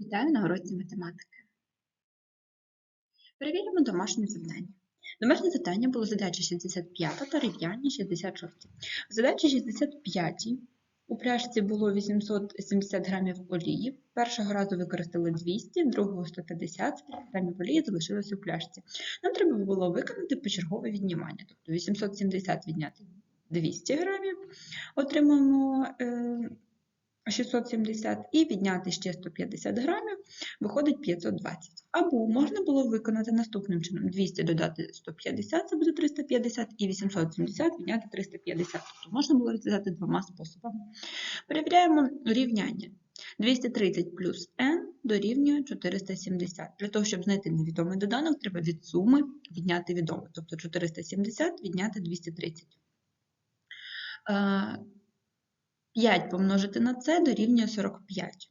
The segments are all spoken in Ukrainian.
Вітаю на уроці математики. Перевіримо домашнє завдання. Домашнє завдання було задача 65 та рівняння 66. В задачі 65 у пляшці було 870 грамів олії. Першого разу використали 200, другого 150 грамів олії залишилося у пляшці. Нам треба було виконати почергове віднімання. Тобто 870 відняти 200 грамів, отримаємо е, 670 і відняти ще 150 грамів, виходить 520. Або можна було виконати наступним чином: 200 додати 150, це буде 350, і 870 відняти 350. Тобто можна було розв'язати двома способами. Перевіряємо рівняння. 230 плюс n дорівнює 470. Для того, щоб знайти невідомий доданок, треба від суми відняти відомий. Тобто 470 відняти 230. 5 помножити на це дорівнює 45.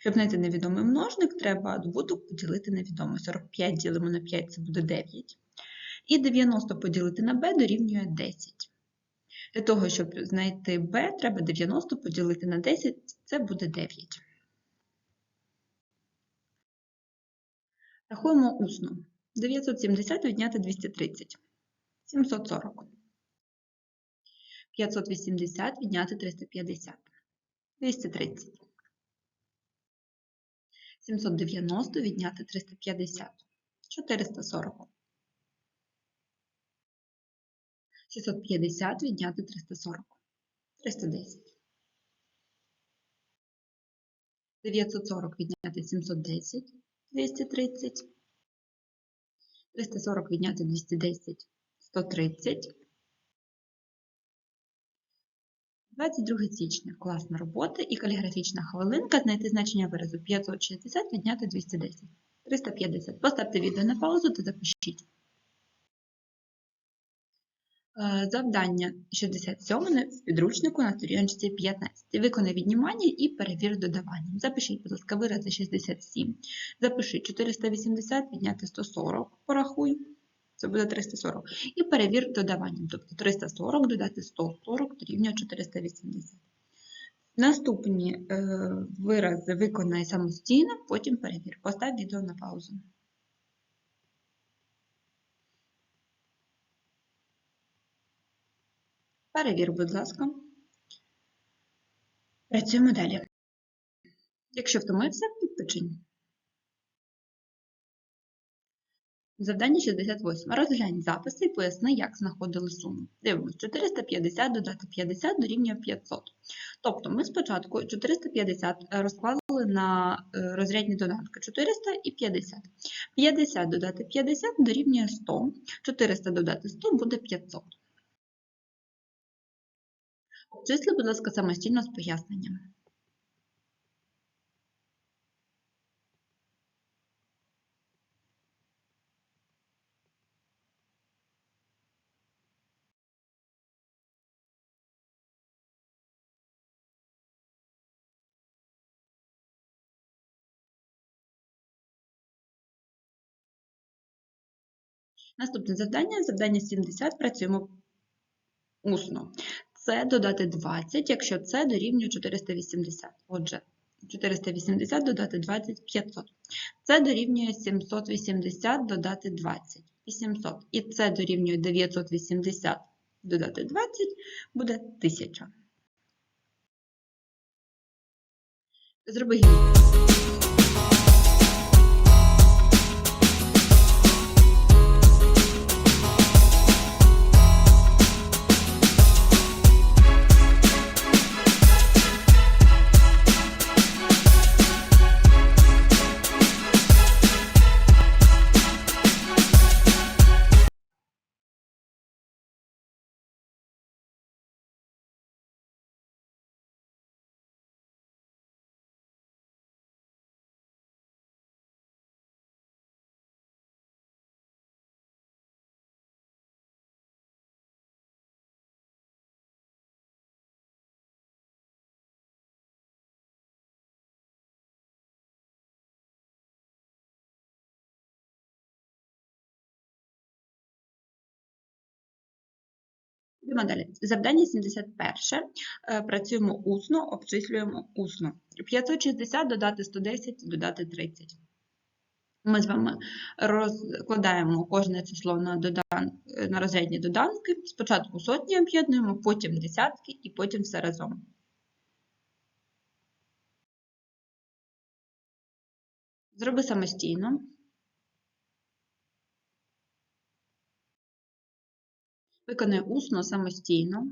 Щоб знайти невідомий множник, треба добуток поділити на відомий. 45 ділимо на 5 це буде 9. І 90 поділити на b дорівнює 10. Для того, щоб знайти b, треба 90 поділити на 10, це буде 9. Рахуємо усно. 970 відняти 230. 740. 580 відняти 350. 230. 790 відняти 350. 440. 650 відняти 340. 310. 940 відняти 710. 230. 340 відняти 210. 130. 22 січня. Класна робота і каліграфічна хвилинка. Знайти значення виразу 560 відняти 210. 350. Поставте відео на паузу та запишіть. Е, завдання 67 в підручнику на сторінці 15. Виконай віднімання і перевір додавання. Запишіть, будь ласка, вирази 67. Запишіть 480 відняти 140. Порахуй. Це буде 340. І перевір додаванням. Тобто 340 додати 140 дорівнює 480. Наступні е, вирази виконай самостійно, потім перевір. Постав відео на паузу. Перевір, будь ласка. Працюємо далі. Якщо втомився, відпочинь. Завдання 68. Розглянь записи і поясни, як знаходили суму. Дивимось, 450 додати 50 дорівнює 500. Тобто ми спочатку 450 розклали на е, розрядні додатки 400 і 50. 50 додати 50 дорівнює 100. 400 додати 100 буде 500. Обчисли, будь ласка, самостійно з поясненням. Наступне завдання, завдання 70, працюємо усно. Це додати 20, якщо це дорівнює 480. Отже, 480 додати 20 500. Це дорівнює 780 додати 20 800. І це дорівнює 980 додати 20 буде 1000. Зроби гімн. Йдемо далі. Завдання 71. Е, Працюємо усно, обчислюємо усно. 560 додати 110, додати 30. Ми з вами розкладаємо кожне число на, додан... на розрядні доданки. Спочатку сотні об'єднуємо, потім десятки і потім все разом. Зроби самостійно. Виконай усно самостійно.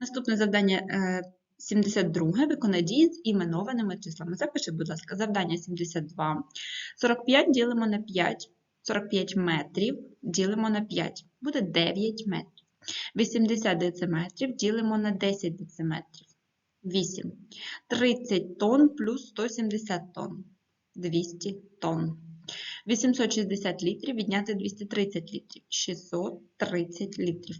Наступне завдання е, 72. Виконай дії з іменованими числами. Запиши, будь ласка, завдання 72. 45 ділимо на 5. 45 метрів ділимо на 5. Буде 9 метрів. 80 дециметрів ділимо на 10 дециметрів. 8. 30 тонн плюс 170 тонн. 200 тонн. 860 літрів відняти 230 літрів. 630 літрів.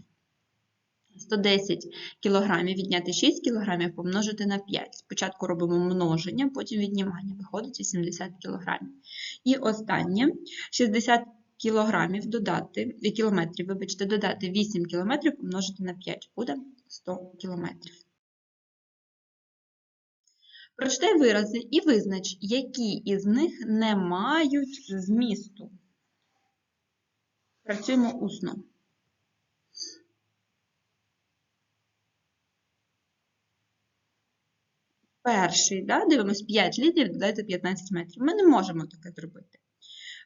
110 кілограмів відняти 6 кілограмів помножити на 5. Спочатку робимо множення, потім віднімання. Виходить 80 кілограмів. І останнє 60 кілограмів додати, е, кілометрів, вибачте, додати 8 кілометрів помножити на 5. Буде 100 кілометрів. Прочитай вирази і визнач, які із них не мають змісту. Працюємо усно. Перший, да, дивимось 5 літрів, додайте 15 метрів. Ми не можемо таке зробити.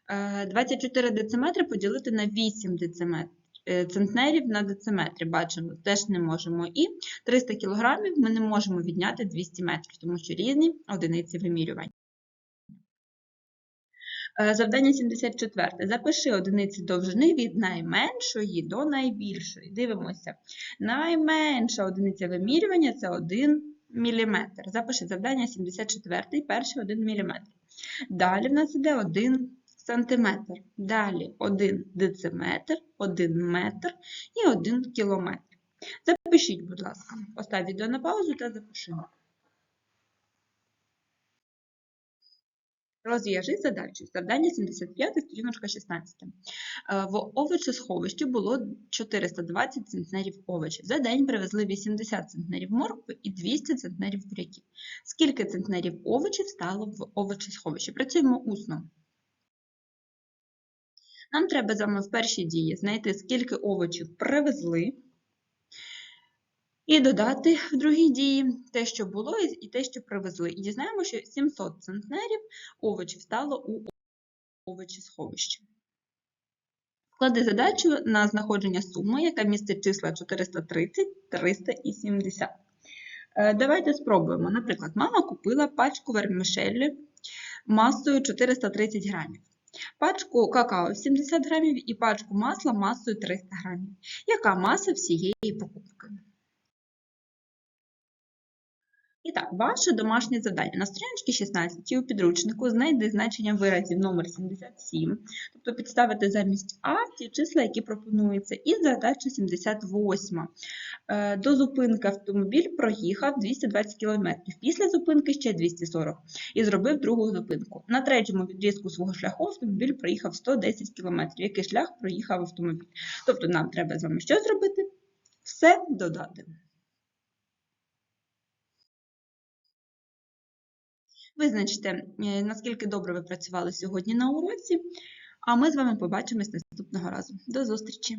Е, 24 дециметри поділити на 8 дециметрів. Е, Центнерів на дециметри, бачимо, теж не можемо. І 300 кілограмів ми не можемо відняти 200 метрів, тому що різні одиниці вимірювання. Е, Завдання 74. Запиши одиниці довжини від найменшої до найбільшої. Дивимося. Найменша одиниця вимірювання це 1 мм. Запиши завдання 74, перший 1 мм. Далі в нас іде 1 см. Далі 1 дециметр, 1 метр і 1 кілометр. Запишіть, будь ласка. Постав відео на паузу та запиши. Розв'яжи задачу. Завдання 75, сторіночка 16. Е, В овочесховищі було 420 центнерів овочів. За день привезли 80 центнерів моркви і 200 центнерів буряків. Скільки центнерів овочів стало в овочесховищі? Працюємо усно. Нам треба з в першій дії знайти, скільки овочів привезли, і додати в другій дії те, що було, і те, що привезли. І дізнаємо, що 700 центнерів овочів стало у овочесховищі. Склади задачу на знаходження суми, яка містить числа 430, 300 і 70. Е, Давайте спробуємо. Наприклад, мама купила пачку вермішелі масою 430 грамів, пачку какао 70 грамів і пачку масла масою 300 грамів. Яка маса всієї покупки? І так, ваше домашнє завдання. На сторіночці 16 у підручнику знайди значення виразів номер 77, тобто підставити замість А ті числа, які пропонуються, і задача 78. Е, До зупинки автомобіль проїхав 220 км, після зупинки ще 240 і зробив другу зупинку. На третьому відрізку свого шляху автомобіль проїхав 110 км. Який шлях проїхав автомобіль? Тобто нам треба з вами що зробити? Все додати. Визначте, е, наскільки добре ви працювали сьогодні на уроці, а ми з вами побачимось наступного разу. До зустрічі!